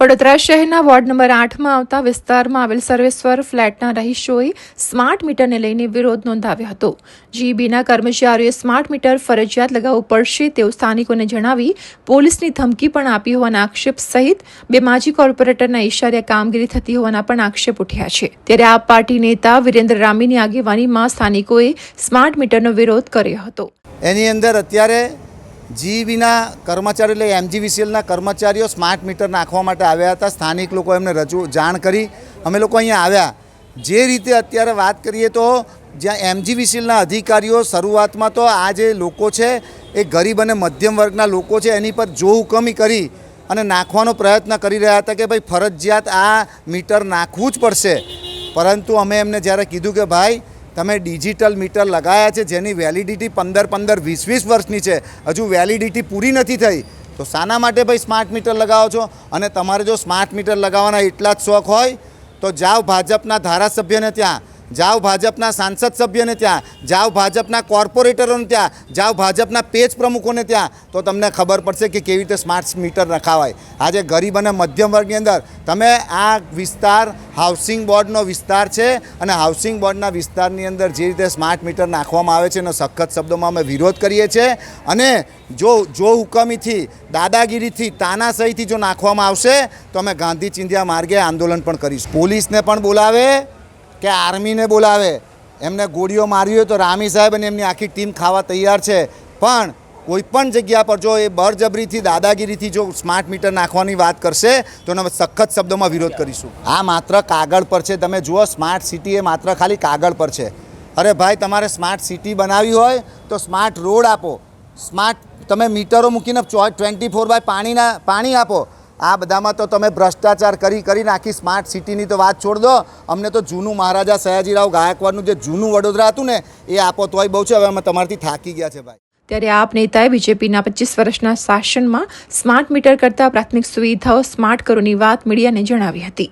વડોદરા શહેરના ward number આઠમાં આવતા વિસ્તારમાં આવેલ સર્વેશ્વર ફ્લેટના રહીશોએ સ્માર્ટ મીટરને લઈને વિરોધ નોંધાવ્યો હતો. જીઈબીના કર્મચારીઓએ સ્માર્ટ મીટર ફરજિયાત લગાવવું પડશે તેવું સ્થાનિકોને જણાવી પોલીસની ધમકી પણ આપી હોવાના આક્ષેપ સહિત બે માજી કોર્પોરેટરના ઇશારે કામગીરી થતી હોવાના પણ આક્ષેપ ઉઠ્યા છે. ત્યારે આ પાર્ટી નેતા વિરેન્દ્ર રામીની આગેવાનીમાં સ્થાનિકોએ સ્માર્ટ મીટરનો વિરોધ કર્યો હતો. એની અંદર અત્યારે જીબીના કર્મચારીઓ એટલે એમજીવીસીએલના કર્મચારીઓ સ્માર્ટ મીટર નાખવા માટે આવ્યા હતા. સ્થાનિક લોકો એમને રજૂ જાણ કરી. અમે લોકો અહીંયા આવ્યા. જે રીતે અત્યારે વાત કરીએ તો જ્યાં એમજીવીસીએલના અધિકારીઓ શરૂઆતમાં તો આ જે લોકો છે એ ગરીબ અને મધ્યમ વર્ગના લોકો છે, એની પર જોહુકમી કરી અને નાખવાનો પ્રયત્ન કરી રહ્યા હતા કે ભાઈ ફરજિયાત આ મીટર નાખવું જ પડશે. પરંતુ અમે એમને જ્યારે કીધું કે ભાઈ તમે ડિજિટલ મીટર લગાવ્યા છે, જેની વેલિડિટી પંદર પંદર વીસ વીસ વર્ષની છે. હજુ વેલિડિટી પૂરી નથી થઈ. તો શાના માટે ભાઈ સ્માર્ટ મીટર લગાવો છો? અને તમારે જો સ્માર્ટ મીટર લગાવવાના એટલા જ શોખ હોય, તો જાઓ ભાજપના ધારાસભ્યને ત્યાં. જાઓ ભાજપના સાંસદ સભ્યને ત્યાં, જાઓ ભાજપના કોર્પોરેટરોને ત્યાં, જાઓ ભાજપના પેજ પ્રમુખોને ત્યાં, તો તમને ખબર પડશે કે કેવી રીતે સ્માર્ટ મીટર નખાવાય આજે ગરીબ અને મધ્યમ વર્ગની અંદર તમે આ વિસ્તાર હાઉસિંગ બોર્ડનો વિસ્તાર છે અને હાઉસિંગ બોર્ડના વિસ્તારની અંદર જે રીતે સ્માર્ટ મીટર નાખવામાં આવે છે એનો સખત શબ્દોમાં અમે વિરોધ કરીએ છીએ. અને જો જો હુકમીથી, દાદાગીરીથી, તાનાશાહીથી જો નાખવામાં આવશે, તો અમે ગાંધી ચિંધ્યા માર્ગે આંદોલન પણ કરીશું. પોલીસને પણ બોલાવે કે આર્મીને બોલાવે. એમને ગોળીઓ મારવી હોય તો રામી સાહેબ અને એમની આખી ટીમ ખાવા તૈયાર છે. પણ કોઈ પણ જગ્યા પર જો એ બળજબરીથી, દાદાગીરીથી જો સ્માર્ટ મીટર નાખવાની વાત કરશે, તો એનો સખત શબ્દોમાં વિરોધ કરીશું. આ માત્ર કાગળ પર છે. તમે જુઓ, સ્માર્ટ સિટી એ માત્ર ખાલી કાગળ પર છે. અરે ભાઈ, તમારે સ્માર્ટ સિટી બનાવવી હોય તો સ્માર્ટ રોડ આપો. સ્માર્ટ તમે મીટરો મૂકીને ટ્વેન્ટી ફોર બાય પાણીના પાણી આપો. આ બધામાં તો તમે ભ્રષ્ટાચાર કરી કરી નાખી. સ્માર્ટ સિટીની તો વાત છોડ દો. અમને તો જૂનું મહારાજા સયાજીરાવ ગાયકવાડનું જે જૂનું વડોદરા હતું ને, એ આપો તોય બહુ છે. હવે અમે તમારથી થાકી ગયા છે ભાઈ. ત્યારે આપ નેતાએ બીજેપીના પચીસ વર્ષના શાસનમાં સ્માર્ટ મીટર કરતાં પ્રાથમિક સુવિધાઓ સ્માર્ટ કરોની વાત મીડિયાને જણાવી હતી.